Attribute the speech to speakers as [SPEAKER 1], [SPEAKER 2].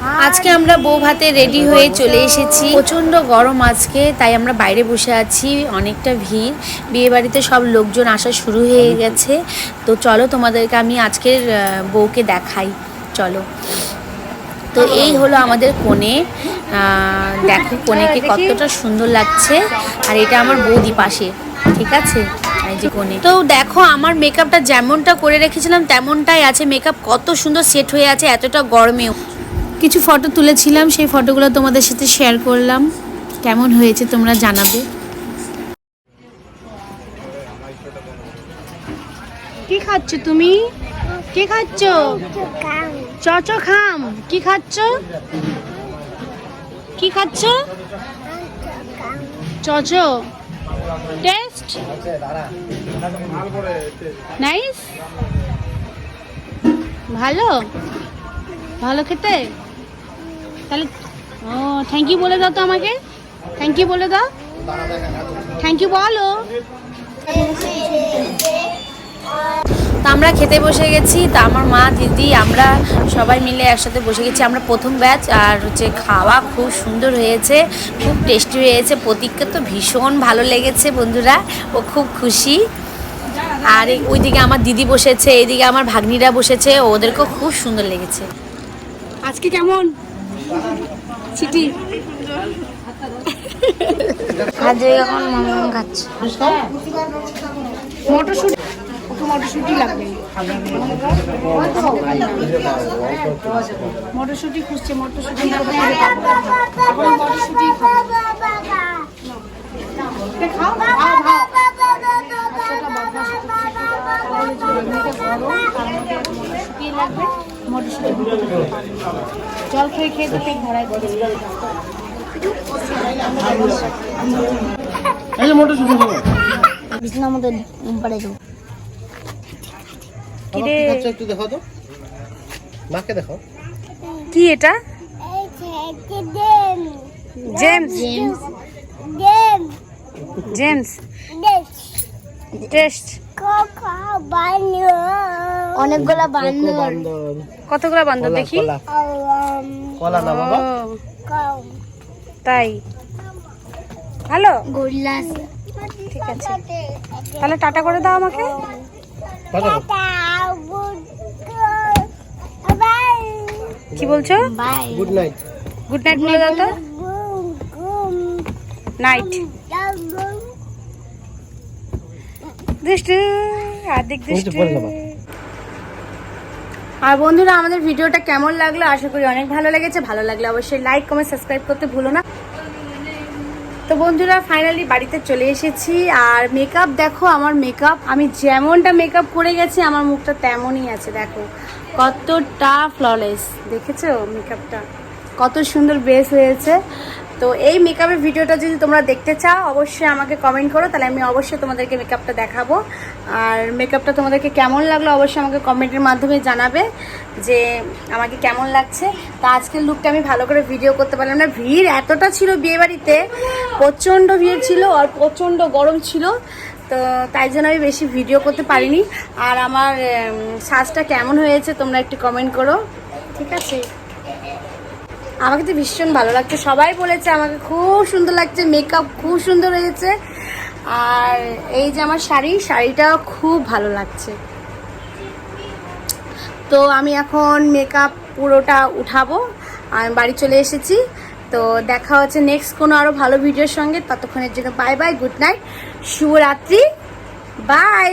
[SPEAKER 1] আজকে আমরা বউ ভাতে রেডি হয়ে চলে এসেছি। প্রচণ্ড গরম আজকে তাই আমরা বাইরে বসে আছি অনেকটা ভিড়। বিয়ে বাড়িতে সব লোকজন আসা শুরু হয়ে গেছে। তো চলো তোমাদেরকে আমি আজকের বউকে দেখাই। চলো। তো এই হলো আমাদের কোণে। দেখো কোণেকে কতটা সুন্দর লাগছে। আর এটা আমার বৌদি পাশে ঠিক আছে? এই তো দেখো আমার মেকআপটা যেমনটা করে রেখেছিলাম তেমনটাই আছে। মেকআপ কত সুন্দর সেট হয়ে আছে এতটা গরমেও। কিছু ফটো তুলেছিলাম, সেই ফটোগুলো তোমাদের সাথে শেয়ার করলাম। কেমন হয়েছে তোমরা জানাবে।
[SPEAKER 2] কি খাচ্ছ তুমি? কি খাচ্ছ? চচ খাম কি খাচ্ছ? কি খাচ্ছ? চচ। টেস্ট নাইস ভালো? ভালো খেতে? তাহলে, ও থ্যাংক ইউ বলে দাও তো আমাকে। থ্যাংক ইউ বলে দাও। থ্যাংক ইউ বলো।
[SPEAKER 1] তো আমরা খেতে বসে গেছি। তা আমার মা, দিদি, আমরা সবাই মিলে একসাথে বসে গেছি। আমরা প্রথম ব্যাচ আর হচ্ছে খাওয়া খুব সুন্দর হয়েছে, খুব টেস্টি হয়েছে। প্রতীককে তো ভীষণ ভালো লেগেছে বন্ধুরা, ও খুব খুশি। আর ওইদিকে আমার দিদি বসেছে, এইদিকে আমার ভাগ্নিরা বসেছে, ওদেরকেও খুব সুন্দর লেগেছে।
[SPEAKER 2] আজকে কেমন? চিঠি
[SPEAKER 1] আজ এখন মামন খাচ্ছে
[SPEAKER 2] মটরশুটি ওকে মটরশুটি লাগবে। মটরশুটি খুঁজছে মটরশুটি এখন মটরশুটি খাও এখন মটরশুঁটি লাগবে। মটরশুটি। জল খেয়ে খেয়ে তো পেট ভরাই দিচ্ছে
[SPEAKER 3] বিছানার মধ্যে পাড়ে দেবো
[SPEAKER 1] কিরে
[SPEAKER 4] একটু দেখো তো। মাকে দেখো
[SPEAKER 1] কি এটা? জেমস জেমস টেস্ট
[SPEAKER 3] অনেকগুলা বান্দর।
[SPEAKER 4] বান্দর।
[SPEAKER 1] কতগুলো বান্ধব দেখি?
[SPEAKER 4] কলা। না বাবা?
[SPEAKER 1] তাই? ভালো ঠিক আছে। তাহলে টাটা করে দাও আমাকে। কি বলছো?
[SPEAKER 3] Bye.
[SPEAKER 4] Good night
[SPEAKER 1] good night বলে দাও তো। নাইট দৃষ্টি আদিক দুষ্টু।
[SPEAKER 2] আর বন্ধুরা, আমাদের ভিডিওটা কেমন লাগল আশা করি অনেক ভালো লেগেছে। ভালো লাগলে অবশ্যই লাইক কমেন্ট সাবস্ক্রাইব করতে ভুলো না। তো বন্ধুরা ফাইনালি বাড়িতে চলে এসেছি। আর মেকআপ দেখো, আমার মেকআপ আমি যেমনটা মেকআপ করে গেছি, আমার মুখটা তেমনই আছে, দেখো। কতটা ফ্ললেস দেখেছ মেকআপটা কত সুন্দর বেস হয়েছে। তো এই মেকআপের ভিডিওটা যদি তোমরা দেখতে চাও, অবশ্যই আমাকে কমেন্ট করো, তাহলে আমি অবশ্যই তোমাদেরকে মেকআপটা দেখাবো। আর মেকআপটা তোমাদেরকে কেমন লাগল, অবশ্যই আমাকে কমেন্টের মাধ্যমে জানাবে যে আমাকে কেমন লাগছে। তো আজকের লুকটা আমি ভালো করে ভিডিও করতে পারলাম না। ভিড় এতটা ছিল বিয়েবাড়িতে, প্রচণ্ড ভিড় ছিল আর প্রচণ্ড গরম ছিল, তো তাই জন্য আমি বেশি ভিডিও করতে পারিনি। আর আমার সাজটা কেমন হয়েছে তোমরা একটু কমেন্ট করো। ঠিক আছে? আমাকে তো ভীষণ ভালো লাগছে। সবাই বলেছে আমাকে খুব সুন্দর লাগছে মেকআপ খুব সুন্দর হয়েছে। আর এই যে আমার শাড়ি, শাড়িটাও খুব ভালো লাগছে। তো আমি এখন মেকআপ পুরোটা উঠাবো। আমি বাড়ি চলে এসেছি। তো দেখা হচ্ছে নেক্সট কোনো আরও ভালো ভিডিওর সঙ্গে। ততক্ষণের জন্য বাই বাই গুড নাইট শুভরাত্রি বাই